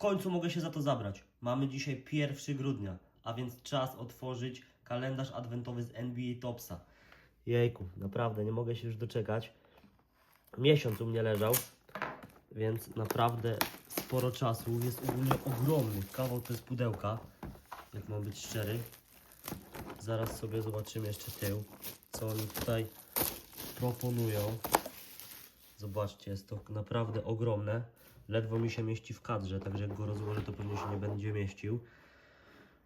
końcu mogę się za to zabrać. Mamy dzisiaj 1 grudnia, a więc czas otworzyć kalendarz adwentowy z NBA Topsa. Jejku, naprawdę nie mogę się już doczekać. Miesiąc u mnie leżał, więc naprawdę sporo czasu. Jest ogólnie ogromny. Kawał to jest pudełka, jak mam być szczery. Zaraz sobie zobaczymy jeszcze tył, co oni tutaj proponują. Zobaczcie, jest to naprawdę ogromne. Ledwo mi się mieści w kadrze, także jak go rozłożę, to pewnie się nie będzie mieścił.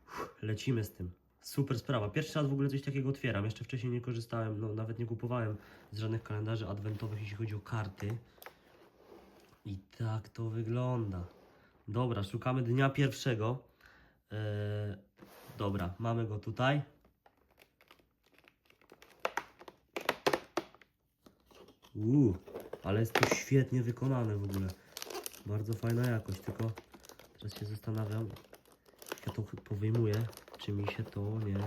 Uff, Lecimy z tym. Super sprawa. Pierwszy raz w ogóle coś takiego otwieram. Jeszcze wcześniej nie korzystałem, no nawet nie kupowałem z żadnych kalendarzy adwentowych, jeśli chodzi o karty. I tak to wygląda. Dobra, szukamy dnia pierwszego. Eee, dobra, mamy go tutaj. Uuu, ale jest to świetnie wykonane w ogóle. Bardzo fajna jakość, tylko teraz się zastanawiam, jak ja to powyjmuję, czy mi się to nie...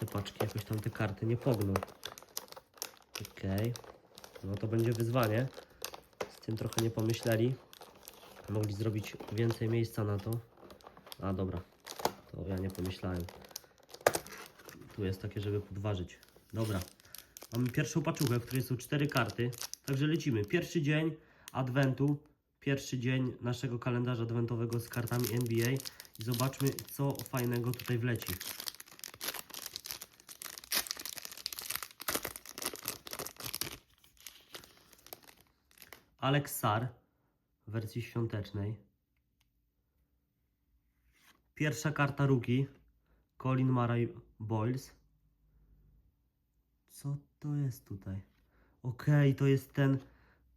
Te paczki jakoś tam te karty nie pogną. Okej, no to będzie wyzwanie. Z tym trochę nie pomyśleli. Mogli zrobić więcej miejsca na to. A dobra, to ja nie pomyślałem. Tu jest takie, żeby podważyć. Dobra, Mamy pierwszą paczuchę, w której są cztery karty. Także lecimy. Pierwszy dzień adwentu. Pierwszy dzień naszego kalendarza adwentowego z kartami NBA. I zobaczmy, co fajnego tutaj wleci. Alex Sar w wersji świątecznej. Pierwsza karta rookie. Colin Murray Boyles. Co to jest tutaj? Okej, to jest ten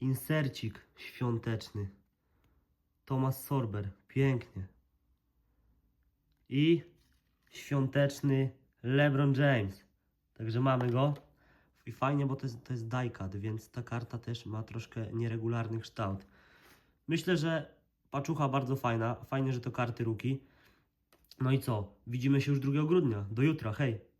insercik świąteczny. Thomas Sorber, pięknie. I świąteczny LeBron James. Także mamy go. I fajnie, bo to jest, to jest więc ta karta też ma troszkę nieregularny kształt. Myślę, że paczucha bardzo fajna. Fajnie, że to karty ruki. No i co? Widzimy się już 2 grudnia. Do jutra, hej!